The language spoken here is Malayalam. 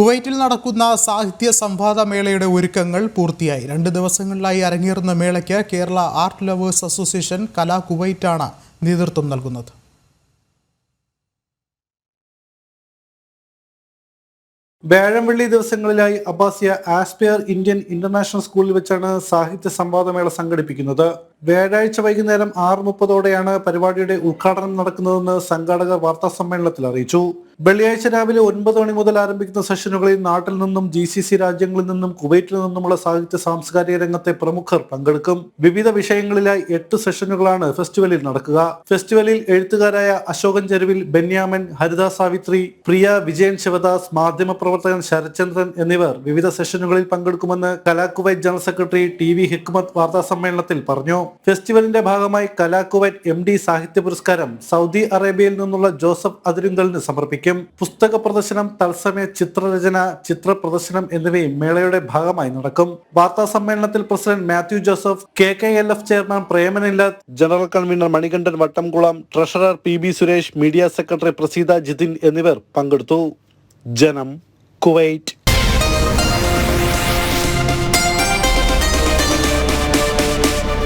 കുവൈറ്റിൽ നടക്കുന്ന സാഹിത്യ സംവാദ മേളയുടെ ഒരുക്കങ്ങൾ പൂർത്തിയായി. രണ്ട് ദിവസങ്ങളിലായി അരങ്ങേറുന്ന മേളയ്ക്ക് Kerala art lovers association Kala കുവൈറ്റാണ് നേതൃത്വം നൽകുന്നത്. വ്യാഴംവെള്ളി ദിവസങ്ങളിലായി അബ്ബാസിയ ആസ്പിയർ ഇന്ത്യൻ ഇന്റർനാഷണൽ സ്കൂളിൽ വെച്ചാണ് സാഹിത്യ സംവാദമേള സംഘടിപ്പിക്കുന്നത്. വ്യാഴാഴ്ച വൈകുന്നേരം ആറ് മുപ്പതോടെയാണ് പരിപാടിയുടെ ഉദ്ഘാടനം നടക്കുന്നതെന്ന് സംഘാടകർ വാർത്താ സമ്മേളനത്തിൽ അറിയിച്ചു. വെള്ളിയാഴ്ച രാവിലെ ഒൻപത് മണി മുതൽ ആരംഭിക്കുന്ന സെഷനുകളിൽ നാട്ടിൽ നിന്നും ജി സി സി രാജ്യങ്ങളിൽ നിന്നും കുവൈറ്റിൽ നിന്നുമുള്ള സാഹിത്യ സാംസ്കാരിക രംഗത്തെ പ്രമുഖർ പങ്കെടുക്കും. വിവിധ വിഷയങ്ങളിലായി എട്ട് സെഷനുകളാണ് ഫെസ്റ്റിവലിൽ നടക്കുക. ഫെസ്റ്റിവലിൽ എഴുത്തുകാരായ അശോകൻ ചെരുവിൽ ബെന്യാമൻ ഹരിത സാവിത്രി പ്രിയ വിജയൻ ശിവദാസ് മാധ്യമപ്രവർത്തകൻ ശരത്ചന്ദ്രൻ എന്നിവർ വിവിധ സെഷനുകളിൽ പങ്കെടുക്കുമെന്ന് Kala Kuwait general secretary T V Hikmath വാർത്താ സമ്മേളനത്തിൽ പറഞ്ഞു. ഫെസ്റ്റിവലിന്റെ ഭാഗമായി കലാകുവൈറ്റ് എം ഡി സാഹിത്യ പുരസ്കാരം സൗദി അറേബ്യയിൽ നിന്നുള്ള ജോസഫ് അതിരുങ്കലിന് സമർപ്പിക്കും. പുസ്തക പ്രദർശനം തത്സമയ ചിത്രരചന ചിത്ര പ്രദർശനം എന്നിവയും മേളയുടെ ഭാഗമായി നടക്കും. വാർത്താ സമ്മേളനത്തിൽ president Mathew Joseph K K L F chairman പ്രേമനില്ല general convener Manikandan Vattamkulam treasurer P B Suresh media secretary Praseetha Jithin എന്നിവർ പങ്കെടുത്തു. ജനം കുവൈറ്റ്.